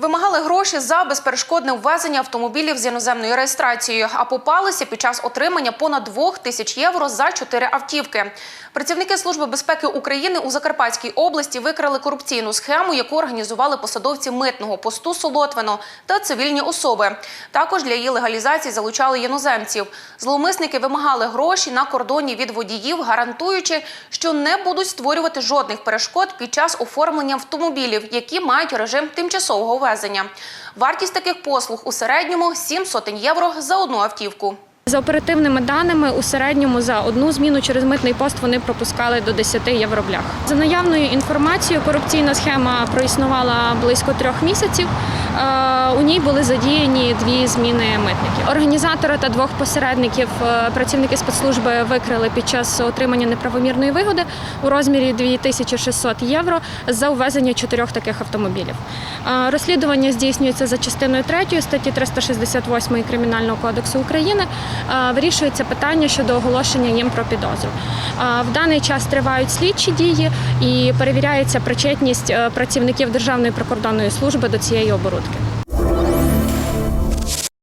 Вимагали гроші за безперешкодне ввезення автомобілів з іноземною реєстрацією, а попалися під час отримання понад 2 тисяч євро за чотири автівки. Працівники Служби безпеки України у Закарпатській області викрили корупційну схему, яку організували посадовці митного посту Солотвино та цивільні особи. Також для її легалізації залучали іноземців. Зловмисники вимагали гроші на кордоні від водіїв, гарантуючи, що не будуть створювати жодних перешкод під час оформлення автомобілів, які мають режим тимчасового ввезення. Вартість таких послуг у середньому 7 сотень євро за одну автівку. За оперативними даними, у середньому за одну зміну через митний пост вони пропускали до 10 євроблях. За наявною інформацією, корупційна схема проіснувала близько трьох місяців. Е, У ній були задіяні дві зміни митників. Організатора та двох посередників е, працівники спецслужби викрили під час отримання неправомірної вигоди у розмірі 2600 євро за увезення чотирьох таких автомобілів. Е, Розслідування здійснюється за частиною 3 статті 368 Кримінального кодексу України. Вирішується питання щодо оголошення їм про підозру. В даний час тривають слідчі дії і перевіряється причетність е, працівників Державної прикордонної служби до цієї оборудки.